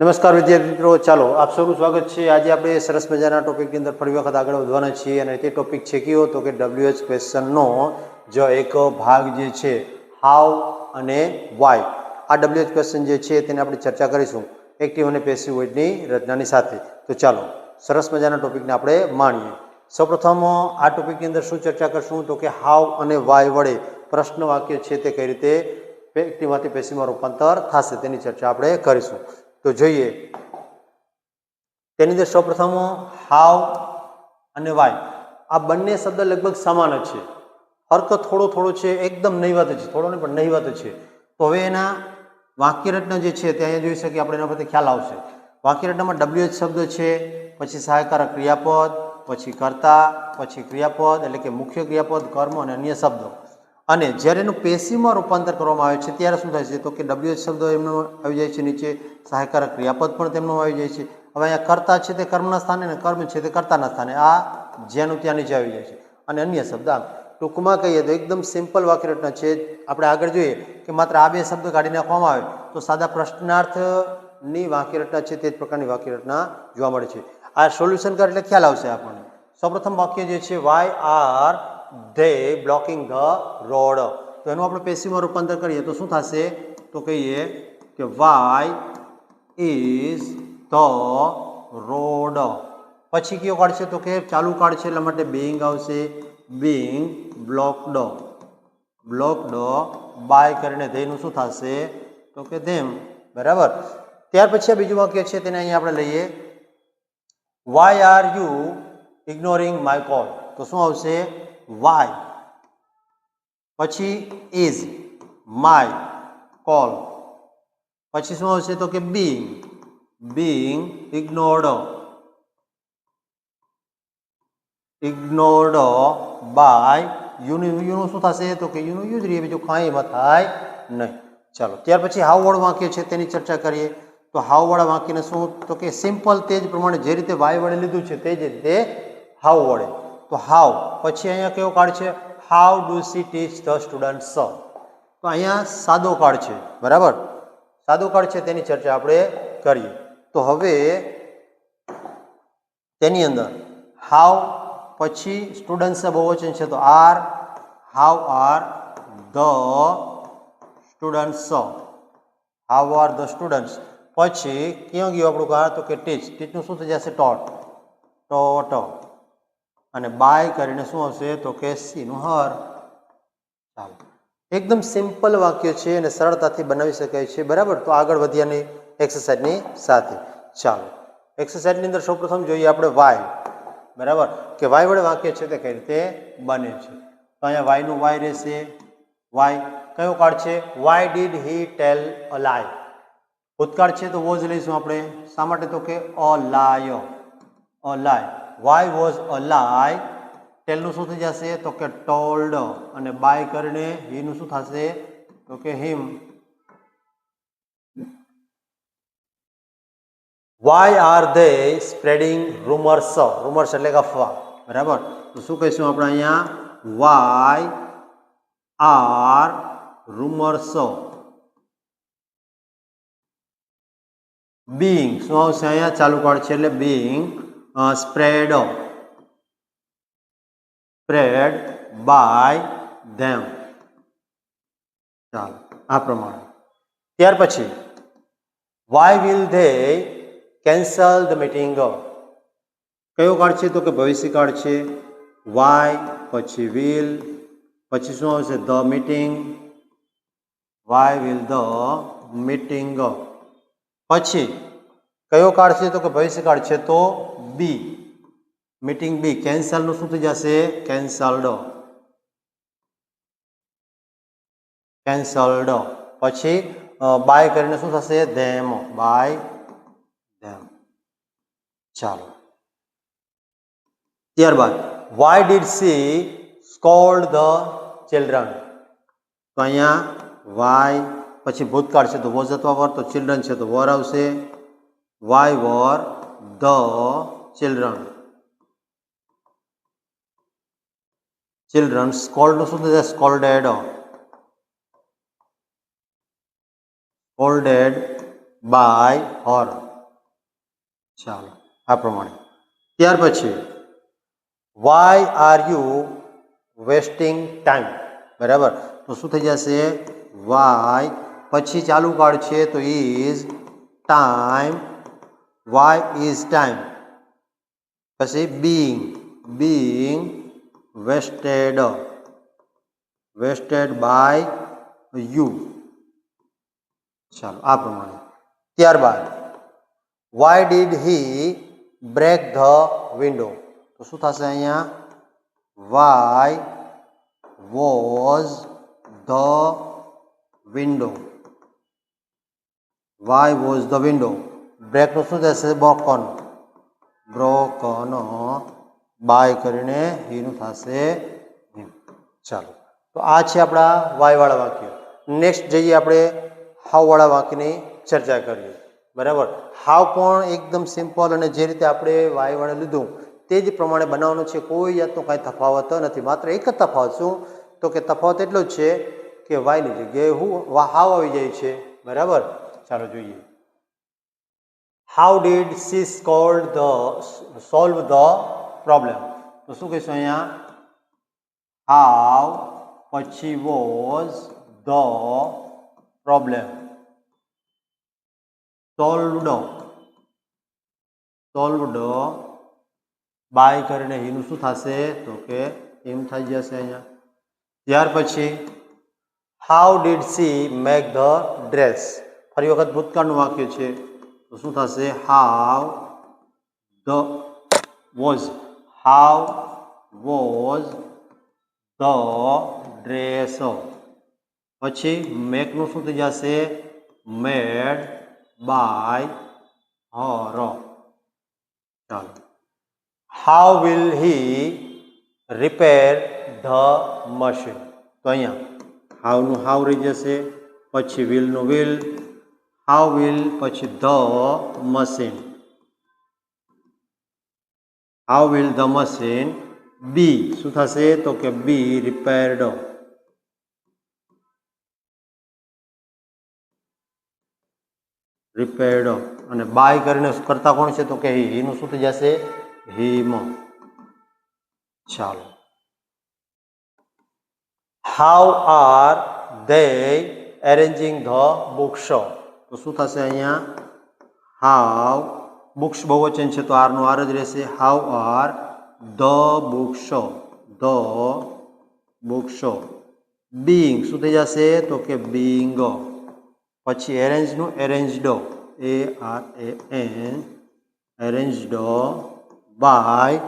નમસ્કાર વિદ્યાર્થી મિત્રો, ચાલો આપ સૌનું સ્વાગત છે. આજે આપણે સરસ મજાના ટોપિકની અંદર ફરી વખત આગળ વધવાના છીએ અને તે ટોપિક છે કયો? તો કે ડબલ્યુએચ ક્વેશ્ચનનો જ એક ભાગ જે છે હાવ અને વાય આ ડબલ્યુએચ ક્વેશ્ચન જે છે તેને આપણે ચર્ચા કરીશું એક્ટિવ અને પેસિવ વોઇડની રચનાની સાથે. તો ચાલો સરસ મજાના ટોપિકને આપણે માણીએ. સૌપ્રથમ, આ ટોપિકની અંદર શું ચર્ચા કરશું? તો કે હાવ અને વાય વડે પ્રશ્ન વાક્ય છે તે કઈ રીતે એક્ટિવમાંથી પેસિવમાં રૂપાંતર થશે તેની ચર્ચા આપણે કરીશું. તો જોઈએ. તેની અંદર સૌપ્રથમ હાવ અને વાય. આ બંને શબ્દ લગભગ સમાન જ છે. અર્થ થોડો થોડો છે, એકદમ નહીવત છે. થોડો નહીં, પણ નહીવત છે. તો હવે એના વાક્યરચના જે છે તે અહીંયા જોઈ શકીએ, આપણે એના પરથી ખ્યાલ આવશે. વાક્યરચનામાં ડબલ્યુએચ શબ્દ છે, પછી સહાયકારક ક્રિયાપદ, પછી કર્તા, પછી ક્રિયાપદ, એટલે કે મુખ્ય ક્રિયાપદ, કર્મ અને અન્ય શબ્દો. અને જ્યારે એનું પેશીમાં રૂપાંતર કરવામાં આવે છે, ત્યારે શું થાય છે? તો કે ડબલ્યુએચ શબ્દ એમનો આવી જાય છે, નીચે સહાયકારક ક્રિયાપદ પણ તેમનો આવી જાય છે. હવે અહીંયા કર્તા છે તે કર્મના સ્થાને અને કર્મ છે તે કર્તાના સ્થાને. આ જેનું ત્યાં નીચે આવી જાય છે. અને અન્ય શબ્દ આમ, ટૂંકમાં કહીએ તો એકદમ સિમ્પલ વાક્યરચના છે. આપણે આગળ જોઈએ કે માત્ર આ બે શબ્દ કાઢી નાખવામાં આવે, તો સાદા પ્રશ્નાર્થની વાક્યરચના છે તે જ પ્રકારની વાક્યરચના જોવા મળે છે. આ સોલ્યુશન કર એટલે ખ્યાલ આવશે આપણને. સૌપ્રથમ વાક્ય જે છે why are they blocking the road તો એનું આપણે પેશીમાં રૂપાંતર કરીએ તો શું થશે? તો કહીએ કે વાય ઇઝ ધ રોડ પછી કયો કાઢશે તો કે ચાલુ કાઢશે એટલા માટે બિંગ આવશે. બિંગ બ્લોકડ બ્લોકડ બાય કરીને ધેયનું શું થશે? તો કે ધેમ બરાબર? ત્યાર પછી આ બીજું વાક્ય છે તેને અહીંયા આપણે લઈએ. Why are you ignoring my call તો શું આવશે? વાય પછી ઇઝ માય કોલ પછી શું આવશે તો કે being being ignored ignored by યુનું યુનું શું થશે? તો કે યુનું યુ જ રહીએ. બીજું કાંઈ એમાં થાય નહીં. ચાલો, ત્યાર પછી હાવ વાળું વાક્ય છે તેની ચર્ચા કરીએ. તો હાવ વાળા વાક્યને શું? તો કે સિમ્પલ તે જ પ્રમાણે જે રીતે વાય વડે લીધું છે તે જ રીતે હાવ વડે. તો હાવ, પછી અહીંયા કેવો કાર્ડ છે? How do she teach the student તો અહીંયા સાદો કાર્ડ છે, બરાબર? સાદો કાર્ડ છે તેની ચર્ચા આપણે કરીએ. તો હવે તેની અંદર હાવ પછી સ્ટુડન્ટ્સ બહુવચન છે, તો are how are the students how are the students પછી ક્યાં ગયું આપણું કાર તો કે ટીચ ટીચનું શું થઈ જશે? ટોટ ટોટ અને બાય કરીને શું આવશે તો કે સીનું હર. ચાલો. એકદમ સિમ્પલ વાક્ય છે અને સરળતાથી બનાવી શકાય છે. બરાબર? તો આગળ વધ્યાની એક્સરસાઇઝની સાથે. ચાલો. એક્સરસાઇઝની અંદર સૌપ્રથમ જોઈએ આપણે વાય બરાબર? કે વાય વડે વાક્ય છે તે કઈ રીતે બને છે? તો અહીંયા વાયનું વાય રહેશે. વાય કયો કાળ છે? Why did he tell a lie ભૂતકાળ છે તો વોઝ લઈશું આપણે. શા માટે તો કે અ લાય અ લાય વાય વોઝ અ લાય ટેલનું શું થઈ જશે? તો કે ટોલ્ડ અને બાય કરીને હીનું શું થશે? તો કે him why are they spreading rumours rumours એટલે કે અફવા. બરાબર? તો શું કહીશું આપણે અહીંયા? વાય આર રૂમર્સ બિંગ શું આવશે અહીંયા? ચાલુ કાર્ડ છે એટલે being spread spread by them ચાલો, આ પ્રમાણે. ત્યાર પછી why will they cancel the meeting કયો કાર્ડ છે તો કે ભવિષ્ય કાર્ડ છે? વાય પછી વિલ પછી શું આવશે? The meeting why will the meeting પછી કયો કાર્ડ છે તો કે ભવિષ્ય કાર્ડ છે તો બી મીટિંગ બી કેન્સલનું શું થઈ જશે? કેન્સલ્ડ કેન્સલ્ડ પછી બાય કરીને શું થશે? ધેમ બાય ધેમ ચાલો. ત્યારબાદ why did she scold the children તો અહીંયા વાય પછી ભૂતકાળ છે તો વોઝ અથવા વર, તો ચિલ્ડ્રન છે તો વર આવશે. Why were the children children સ્કોલ્ડનું શું થશે સ્કોલ્ડેડ સ્કોલ્ડેડ બાય હર ચાલો આ પ્રમાણે ત્યાર પછી why are you wasting time બરાબર તો શું થઈ જશે વાય પછી ચાલુ કાળ છે તો is time why is time પછી being being wasted wasted by you ચાલો આ પ્રમાણે ત્યારબાદ why did he break the window તો શું થશે અહીંયા why was the window why was the window બ્રેકનું શું થશે? બ્રોકન બ્રોકન બાય કરીને હીનું થશે ચાલો. તો આ છે આપણા વાયવાળા વાક્ય. નેક્સ્ટ જઈએ આપણે હાવવાળા વાક્યની ચર્ચા કરીએ. બરાબર? હાવ પણ એકદમ સિમ્પલ અને જે રીતે આપણે વાયવાળે લીધું, તે જ પ્રમાણે બનાવવાનું છે. કોઈ જાતનો કાંઈ તફાવત નથી. માત્ર એક જ તફાવત શું? તો કે તફાવત એટલો જ છે કે વાયની જગ્યાએ હું હાવ આવી જાય છે. બરાબર? ચાલો જોઈએ. How did she scold the solve the problem તો શું કહીશું અહીંયા હાવ પછી was the problem solved solved by કરીને એનું શું થશે તો કે એમ થઈ જશે અહીંયા ત્યાર પછી how did she make the dress ફરી વખત ભૂતકાળનું વાક્ય છે તો શું થશે how the was how was the dress પછી મેકનું શું થઈ જશે મેડ બાય હર ચાલો how will he repair the machine તો અહીંયા હાવનું હાવ રહી જશે પછી વિલનું વિલ હાઉ વિલ પછી the machine how will the machine be શું થશે? તો કે બી રિપેર્ડ રિપેર્ડ અને બાય કરીને કરતા કોણ છે? તો કે હીનું શું થઈ જશે? હિમ ચાલો. How are they arranging the books તો શું થશે અહીંયા? હાવ બુક્સ બહુવચન છે, તો આરનું આર જ રહેશે. How are the books the books being શું થઈ જશે? તો કે બિંગ. પછી એરેન્જનું એરેન્જડો. A R A N. એરેન્જડો by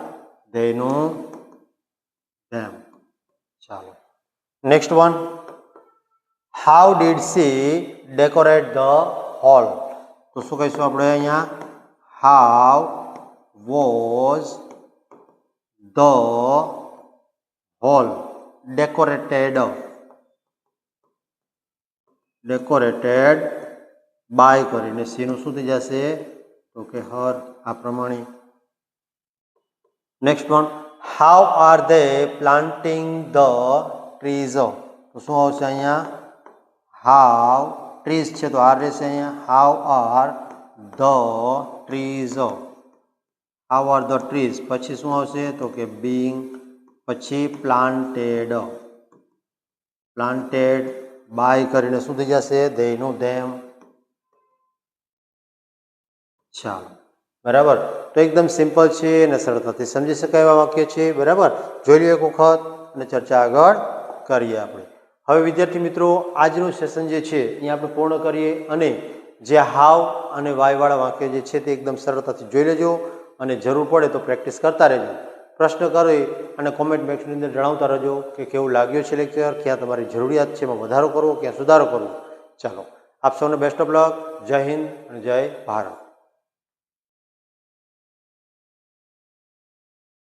ધેનું ધેમ. ચાલો. Next one. How did she decorate the hall તો શું કહીશું આપણે અહીંયા? How was the hall decorated decorated by કરીને સીનું શું થઈ જશે? તો કે હર, આ પ્રમાણે. Next one how are they planting the trees તો શું આવશે અહીંયા? હાવ ટ્રીઝ છે તો આર રહેશે અહીંયા how are the trees how are the trees પછી શું આવશે તો કે બિંગ પછી પ્લાન્ટેડ પ્લાન્ટેડ બાય કરીને શું થઈ જશે ધેનું ધેમ ચાલો બરાબર તો એકદમ સિમ્પલ છે અને સરળતાથી સમજી શકાય એવા વાક્ય છે, બરાબર? જોઈ લઈએ એક વખત, અને ચર્ચા આગળ કરીએ આપણે. હવે વિદ્યાર્થી મિત્રો, આજનું સેશન જે છે, એ આપણે પૂર્ણ કરીએ અને જે હાવ અને વાયવાળા વાક્ય જે છે, તે એકદમ સરળતાથી જોઈ લેજો અને જરૂર પડે તો પ્રેક્ટિસ કરતા રહેજો. પ્રશ્ન કરી અને કોમેન્ટ બોક્સની અંદર જણાવતા રહેજો કે કેવું લાગ્યું છે લેક્ચર ક્યાં તમારી જરૂરિયાત છે, એમાં વધારો કરવો, ક્યાં સુધારો કરવો. ચાલો, આપ સૌને બેસ્ટ ઓફ લક જય હિન્દ અને જય ભારત.